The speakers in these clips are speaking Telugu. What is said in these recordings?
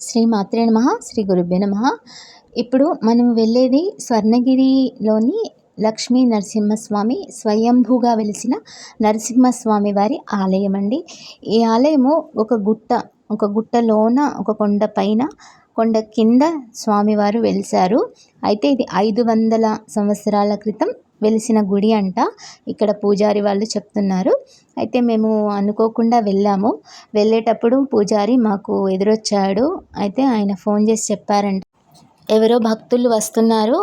శ్రీ మాత్రే నమ శ్రీ గురుభ్య నమ. ఇప్పుడు మనం వెళ్ళేది స్వర్ణగిరిలోని లక్ష్మీ నరసింహస్వామి స్వయంభూగా వెలిసిన నరసింహస్వామి వారి ఆలయం అండి. ఈ ఆలయము ఒక గుట్ట ఒక గుట్టలోన ఒక కొండ పైన కొండ కింద స్వామివారు వెలిశారు. అయితే ఇది ఐదు వందల సంవత్సరాల క్రితం వెలిసిన గుడి అంట. ఇక్కడ పూజారి వాళ్ళు చెప్తున్నారు. అయితే మేము అనుకోకుండా వెళ్ళాము. వెళ్ళేటప్పుడు పూజారి మాకు ఎదురొచ్చాడు. అయితే ఆయన ఫోన్ చేసి చెప్పారంట. ఎవరో భక్తులు వస్తున్నారు.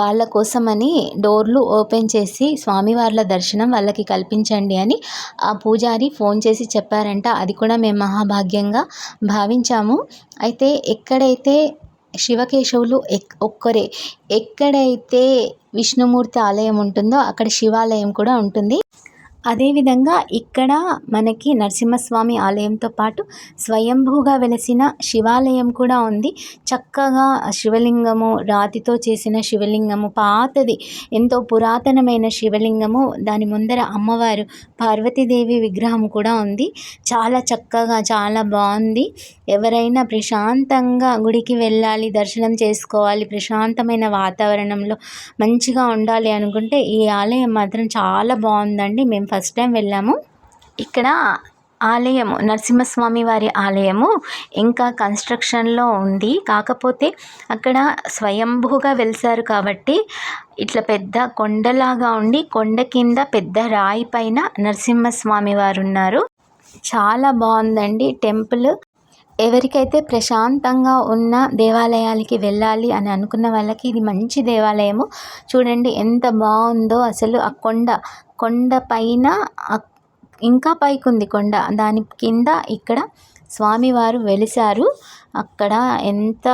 వాళ్ళ కోసమని డోర్లు ఓపెన్ చేసి స్వామివార్ల దర్శనం వాళ్ళకి కల్పించండి అని ఆ పూజారి ఫోన్ చేసి చెప్పారంట. అది కూడా మేము మహాభాగ్యంగా భావించాము. అయితే ఎక్కడైతే శివకేశవులు ఎక్ ఒక్కరే. ఎక్కడైతే విష్ణుమూర్తి ఆలయం ఉంటుందో అక్కడ శివాలయం కూడా ఉంటుంది. అదేవిధంగా ఇక్కడ మనకి నరసింహస్వామి ఆలయంతో పాటు స్వయంభూగా వెలిసిన శివాలయం కూడా ఉంది. చక్కగా శివలింగము రాతితో చేసిన శివలింగము పాతది ఎంతో పురాతనమైన శివలింగము దాని ముందర అమ్మవారు పార్వతీదేవి విగ్రహం కూడా ఉంది. చాలా చక్కగా చాలా బాగుంది. ఎవరైనా ప్రశాంతంగా గుడికి వెళ్ళాలి దర్శనం చేసుకోవాలి ప్రశాంతమైన వాతావరణంలో మంచిగా ఉండాలి అనుకుంటే ఈ ఆలయం మాత్రం చాలా బాగుందండి. మేము ఫస్ట్ టైం వెళ్ళాము. ఇక్కడ ఆలయము నరసింహస్వామి వారి ఆలయము ఇంకా కన్స్ట్రక్షన్లో ఉంది. కాకపోతే అక్కడ స్వయంభూగా వెలిసారు కాబట్టి ఇట్లా పెద్ద కొండలాగా ఉండి కొండ కింద పెద్ద రాయి పైన నరసింహస్వామి వారు ఉన్నారు. చాలా బాగుందండి టెంపుల్. ఎవరికైతే ప్రశాంతంగా ఉన్న దేవాలయాలకి వెళ్ళాలి అని అనుకున్న వాళ్ళకి ఇది మంచి దేవాలయము. చూడండి ఎంత బాగుందో అసలు ఆ కొండ కొండ పైన ఇంకా పైకి ఉంది కొండ. దాని కింద ఇక్కడ స్వామివారు వెలిశారు. అక్కడ ఎంత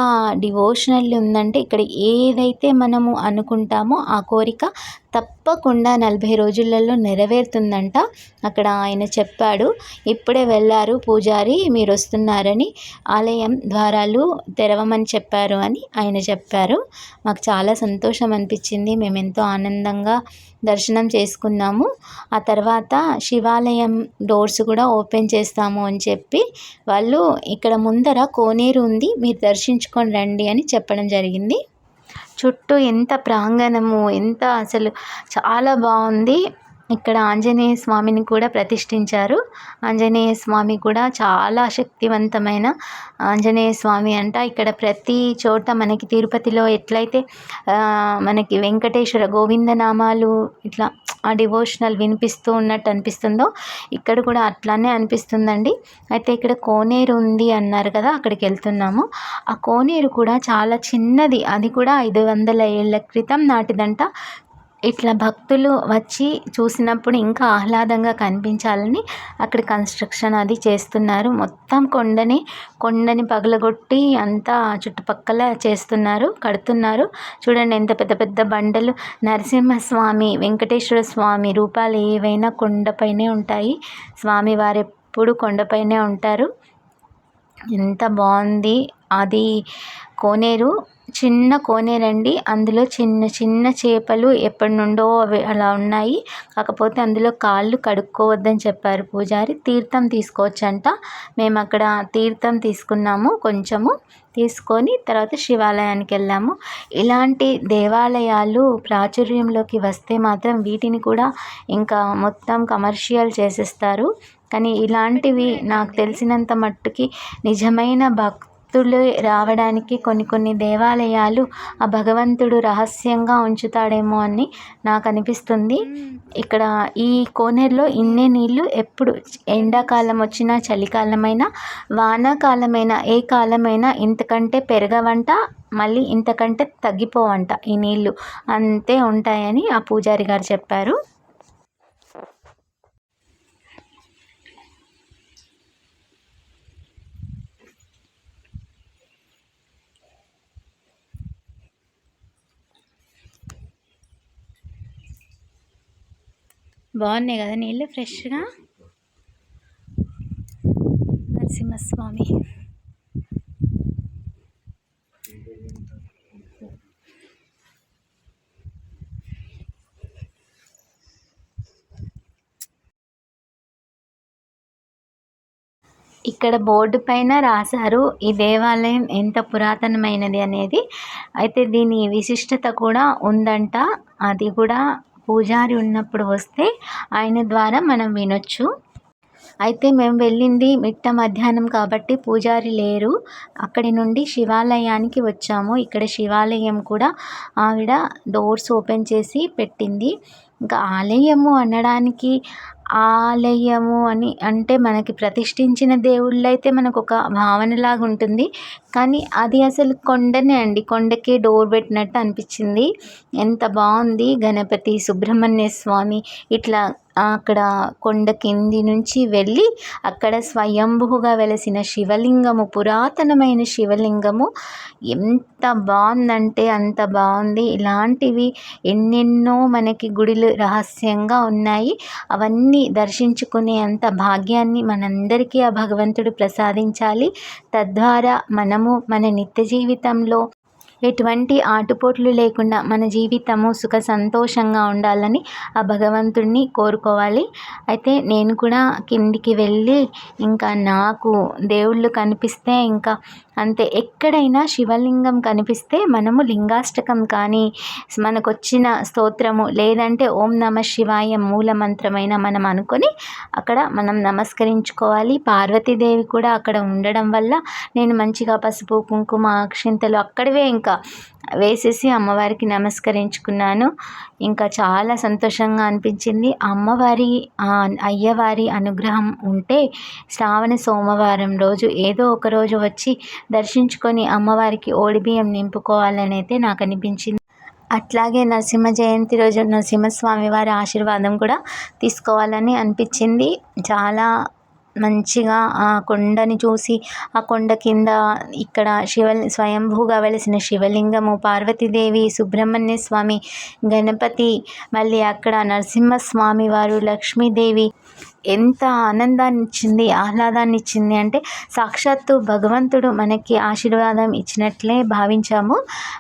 డివోషనల్ ఉందంటే ఇక్కడ ఏదైతే మనము అనుకుంటామో ఆ కోరిక తప్పకుండా నలభై రోజులలో నెరవేరుతుందంట. అక్కడ ఆయన చెప్పాడు ఇప్పుడే వెళ్ళారు పూజారి మీరు వస్తున్నారని ఆలయం ద్వారాలు తెరవమని చెప్పారు అని ఆయన చెప్పారు. మాకు చాలా సంతోషం అనిపించింది. మేము ఎంతో ఆనందంగా దర్శనం చేసుకున్నాము. ఆ తర్వాత శివాలయం డోర్స్ కూడా ఓపెన్ చేస్తాము అని చెప్పి వాళ్ళు ఇక్కడ ముందర కోనేరు ఉంది మీరు దర్శించుకొని రండి అని చెప్పడం జరిగింది. చుట్టూ ఎంత ప్రాంగణము ఎంత అసలు చాలా బాగుంది. ఇక్కడ ఆంజనేయ స్వామిని కూడా ప్రతిష్ఠించారు. ఆంజనేయ స్వామి కూడా చాలా శక్తివంతమైన ఆంజనేయ స్వామి అంట. ఇక్కడ ప్రతి చోట మనకి తిరుపతిలో ఎట్లయితే మనకి వెంకటేశ్వర గోవిందనామాలు ఇట్లా ఆ డివోషనల్ వినిపిస్తూ ఉన్నట్టు అనిపిస్తుందో ఇక్కడ కూడా అట్లానే అనిపిస్తుందండి. అయితే ఇక్కడ కోనేరు ఉంది అన్నారు కదా అక్కడికి వెళ్తున్నాము. ఆ కోనేరు కూడా చాలా చిన్నది. అది కూడా ఐదు వందల ఏళ్ళ క్రితం నాటిదంట. ఇట్లా భక్తులు వచ్చి చూసినప్పుడు ఇంకా ఆహ్లాదంగా కనిపించాలని అక్కడ కన్స్ట్రక్షన్ అది చేస్తున్నారు. మొత్తం కొండని కొండని పగలగొట్టి అంతా చుట్టుపక్కల చేస్తున్నారు కడుతున్నారు. చూడండి ఎంత పెద్ద పెద్ద బండలు. నరసింహస్వామి వెంకటేశ్వర స్వామి రూపాలు ఏవైనా కొండపైనే ఉంటాయి. స్వామి వారు ఎప్పుడు కొండపైనే ఉంటారు. ఎంత బాగుంది. అది కోనేరు చిన్న కోనేరండి. అందులో చిన్న చిన్న చేపలు ఎప్పటి నుండో అవి అలా ఉన్నాయి. కాకపోతే అందులో కాళ్ళు కడుక్కోవద్దని చెప్పారు పూజారి. తీర్థం తీసుకోవచ్చంట. మేము అక్కడ తీర్థం తీసుకున్నాము కొంచెము. తీసుకొని తర్వాత శివాలయానికి వెళ్ళాము. ఇలాంటి దేవాలయాలు ప్రాచుర్యంలోకి వస్తే మాత్రం వీటిని కూడా ఇంకా మొత్తం కమర్షియల్ చేసేస్తారు. కానీ ఇలాంటివి నాకు తెలిసినంత మట్టుకి నిజమైన భక్ భక్తులు రావడానికి కొన్ని కొన్ని దేవాలయాలు ఆ భగవంతుడు రహస్యంగా ఉంచుతాడేమో అని నాకు అనిపిస్తుంది. ఇక్కడ ఈ కోనేరులో ఇన్నే నీళ్ళు ఎప్పుడు ఎండాకాలం వచ్చినా చలికాలమైనా వానాకాలమైనా ఏ కాలమైనా ఇంతకంటే పెరగవంట మళ్ళీ ఇంతకంటే తగ్గిపోవంట ఈ నీళ్ళు అంతే ఉంటాయని ఆ పూజారి గారు చెప్పారు. బాగున్నాయి కదా నీళ్ళు ఫ్రెష్గా? నరసింహస్వామి. ఇక్కడ బోర్డు పైన రాశారు ఈ దేవాలయం ఎంత పురాతనమైనది అనేది. అయితే దీని విశిష్టత కూడా ఉందంట. అది కూడా పూజారి ఉన్నప్పుడు వస్తే ఆయన ద్వారా మనం వినొచ్చు. అయితే మేము వెళ్ళింది మిట్ట మధ్యాహ్నం కాబట్టి పూజారి లేరు. అక్కడి నుండి శివాలయానికి వచ్చాము. ఇక్కడ శివాలయం కూడా ఆవిడ డోర్స్ ఓపెన్ చేసి పెట్టింది. ఇంకా ఆలయము అనడానికి ఆలయము అని అంటే మనకి ప్రతిష్ఠించిన దేవుళ్ళు అయితే మనకు ఒక భావనలాగా ఉంటుంది. కానీ అది అసలు కొండనే అండి. కొండకే డోర్ పెట్టినట్టు అనిపించింది. ఎంత బాగుంది. గణపతి సుబ్రహ్మణ్య స్వామి ఇట్లా అక్కడ కొండ కింది నుంచి వెళ్ళి అక్కడ స్వయంభుగా వెలసిన శివలింగము పురాతనమైన శివలింగము ఎంత బాగుందంటే అంత బాగుంది. ఇలాంటివి ఎన్నెన్నో మనకి గుడిలు రహస్యంగా ఉన్నాయి. అవన్నీ దర్శించుకునే అంత భాగ్యాన్ని మనందరికీ ఆ భగవంతుడు ప్రసాదించాలి. తద్వారా మనము మన నిత్య జీవితంలో ఎటువంటి ఆటుపోట్లు లేకుండా మన జీవితము సుఖ సంతోషంగా ఉండాలని ఆ భగవంతుడిని కోరుకోవాలి. అయితే నేను కూడా కిందికి వెళ్ళి ఇంకా నాకు దేవుళ్ళు కనిపిస్తే ఇంకా అంతే. ఎక్కడైనా శివలింగం కనిపిస్తే మనము లింగాష్టకం కానీ మనకు వచ్చిన స్తోత్రము లేదంటే ఓం నమ శివాయ మూల మంత్రమైన మనం అనుకొని అక్కడ మనం నమస్కరించుకోవాలి. పార్వతీదేవి కూడా అక్కడ ఉండడం వల్ల నేను మంచిగా పసుపు కుంకుమ అక్షింతలు అక్కడవే ఇంకా వేసేసి అమ్మవారికి నమస్కరించుకున్నాను. ఇంకా చాలా సంతోషంగా అనిపించింది. అమ్మవారి అయ్యవారి అనుగ్రహం ఉంటే శ్రావణ సోమవారం రోజు ఏదో ఒక రోజు వచ్చి దర్శించుకొని అమ్మవారికి ఓడిబియ్యం నింపుకోవాలని అయితే నాకు అనిపించింది. అట్లాగే నరసింహ జయంతి రోజు నరసింహస్వామి వారి ఆశీర్వాదం కూడా తీసుకోవాలని అనిపించింది. చాలా మంచిగా ఆ కొండని చూసి ఆ కొండ కింద ఇక్కడ శివ స్వయంభూగా వెలిసిన శివలింగము పార్వతీదేవి సుబ్రహ్మణ్య స్వామి గణపతి మళ్ళీ అక్కడ నరసింహస్వామి వారు లక్ష్మీదేవి ఎంత ఆనందాన్ని ఇచ్చింది ఆహ్లాదాన్ని ఇచ్చింది అంటే సాక్షాత్తు భగవంతుడు మనకి ఆశీర్వాదం ఇచ్చినట్లే భావించాము.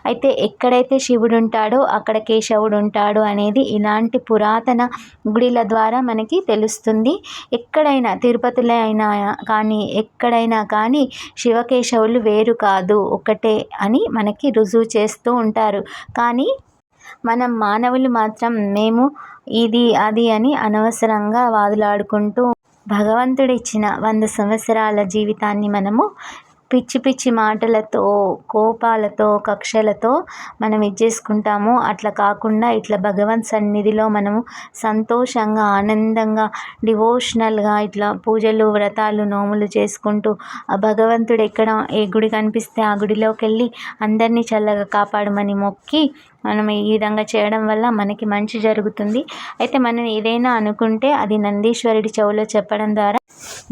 అయితే ఎక్కడైతే శివుడు ఉంటాడో అక్కడ కేశవుడు ఉంటాడు అనేది ఇలాంటి పురాతన గుడిల ద్వారా మనకి తెలుస్తుంది. ఎక్కడైనా తిరుపతిలో అయినా కానీ ఎక్కడైనా కానీ శివకేశవులు వేరు కాదు ఒకటే అని మనకి రుజువు చేస్తూ ఉంటారు. కానీ మనం మానవులు మాత్రం మేము ఇది అది అని అనవసరంగా వాదులాడుకుంటూ భగవంతుడిచ్చిన వంద సంవత్సరాల జీవితాన్ని మనము పిచ్చి పిచ్చి మాటలతో కోపాలతో కక్షలతో మనం ఇచ్చేసుకుంటాము అట్లా కాకుండా ఇట్లా భగవంత్ సన్నిధిలో మనము సంతోషంగా ఆనందంగా డివోషనల్గా ఇట్లా పూజలు వ్రతాలు నోములు చేసుకుంటూ ఆ భగవంతుడు ఎక్కడ ఏ గుడి కనిపిస్తే ఆ గుడిలోకి వెళ్ళి అందరినీ చల్లగా కాపాడమని మొక్కి మనం ఈ విధంగా చేయడం వల్ల మనకి మంచి జరుగుతుంది. అయితే మనం ఏదైనా అనుకుంటే అది నందీశ్వరుడి చెవులో చెప్పడం ద్వారా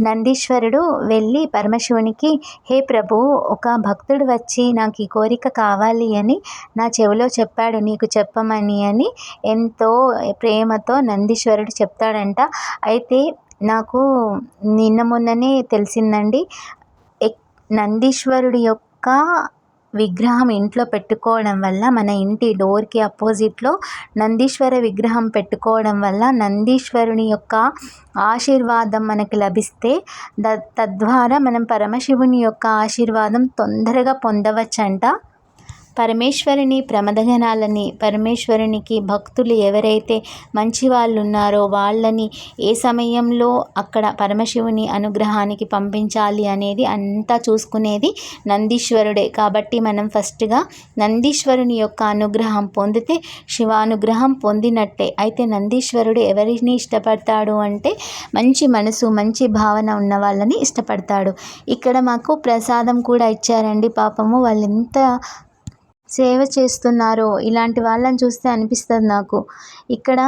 నందీశ్వరుడు వెళ్ళి పరమశివునికి హే ప్రభు ఒక భక్తుడు వచ్చి నాకు ఈ కోరిక కావాలి అని నా చెవిలో చెప్పాడు నీకు చెప్పమని అని ఎంతో ప్రేమతో నందీశ్వరుడు చెప్తాడంట. అయితే నాకు నిన్న మొన్ననే తెలిసిందండి నందీశ్వరుడి యొక్క విగ్రహం ఇంట్లో పెట్టుకోవడం వల్ల మన ఇంటి డోర్కి అపోజిట్లో నందీశ్వర విగ్రహం పెట్టుకోవడం వల్ల నందీశ్వరుని యొక్క ఆశీర్వాదం మనకి లభిస్తే ద తద్వారా మనం పరమశివుని యొక్క ఆశీర్వాదం తొందరగా పొందవచ్చంట. పరమేశ్వరుని ప్రమదగణాలని పరమేశ్వరునికి భక్తులు ఎవరైతే మంచి వాళ్ళు ఉన్నారో వాళ్ళని ఏ సమయంలో అక్కడ పరమశివుని అనుగ్రహానికి పంపించాలి అనేది అంతా చూసుకునేది నందీశ్వరుడే. కాబట్టి మనం ఫస్ట్గా నందీశ్వరుని యొక్క అనుగ్రహం పొందితే శివానుగ్రహం పొందినట్టే. అయితే నందీశ్వరుడు ఎవరిని ఇష్టపడతాడు అంటే మంచి మనసు మంచి భావన ఉన్న వాళ్ళని ఇష్టపడతాడు. ఇక్కడ మాకు ప్రసాదం కూడా ఇచ్చారండి పాపము. వాళ్ళు ఎంత సేవ చేస్తున్నారో? ఇలాంటి వాళ్ళని చూస్తే అనిపిస్తుంది నాకు. ఇక్కడ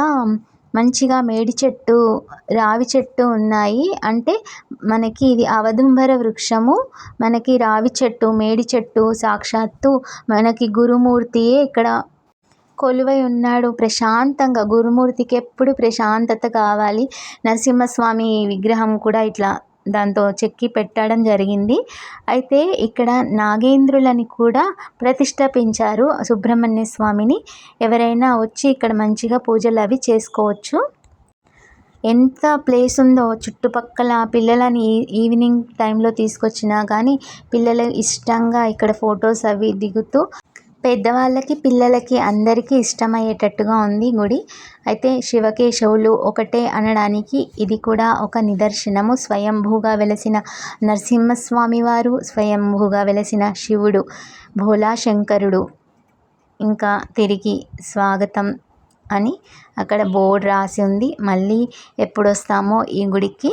మంచిగా మేడి చెట్టు రావి చెట్టు ఉన్నాయి. అంటే మనకి ఇది అవధుంబర వృక్షము. మనకి రావి చెట్టు మేడి చెట్టు సాక్షాత్తు మనకి గురుమూర్తియే ఇక్కడ కొలువై ఉన్నాడు. ప్రశాంతంగా గురుమూర్తికి ఎప్పుడు ప్రశాంతత కావాలి. నరసింహస్వామి విగ్రహం కూడా ఇట్లా దాంతో చెక్కి పెట్టడం జరిగింది. అయితే ఇక్కడ నాగేంద్రులని కూడా ప్రతిష్టాపించారు సుబ్రహ్మణ్య స్వామిని. ఎవరైనా వచ్చి ఇక్కడ మంచిగా పూజలు అవి చేసుకోవచ్చు. ఎంత ప్లేస్ ఉందో చుట్టుపక్కల పిల్లలని ఈవినింగ్ టైంలో తీసుకొచ్చినా కానీ పిల్లలు ఇష్టంగా ఇక్కడ ఫొటోస్ అవి దిగుతూ పెద్దవాళ్ళకి పిల్లలకి అందరికీ ఇష్టమయ్యేటట్టుగా ఉంది గుడి. అయితే శివకేశవులు ఒకటే అనడానికి ఇది కూడా ఒక నిదర్శనము. స్వయంభూగా వెలసిన నరసింహస్వామి వారు స్వయంభూగా వెలసిన శివుడు భోలా శంకరుడు ఇంకా తిరిగి స్వాగతం అని అక్కడ బోర్డు రాసి ఉంది. మళ్ళీ ఎప్పుడొస్తామో ఈ గుడికి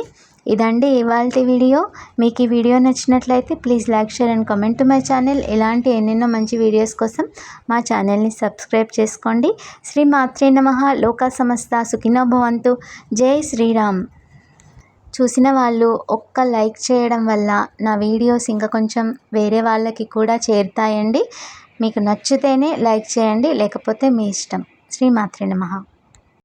ఇదండి ఇవాళ వీడియో. మీకు ఈ వీడియో నచ్చినట్లయితే please like share and comment to my channel. ఇలాంటి ఎన్నెన్నో మంచి వీడియోస్ కోసం మా ఛానల్ని సబ్స్క్రైబ్ చేసుకోండి. శ్రీ మాత్రే నమ. లోకా సమస్త సుఖినో భవంతు. జై శ్రీరామ్. చూసిన వాళ్ళు ఒక్క లైక్ చేయడం వల్ల నా వీడియోస్ ఇంకా కొంచెం వేరే వాళ్ళకి కూడా చేరుతాయండి. మీకు నచ్చితేనే లైక్ చేయండి లేకపోతే మీ ఇష్టం. శ్రీ మాత్రే నమః.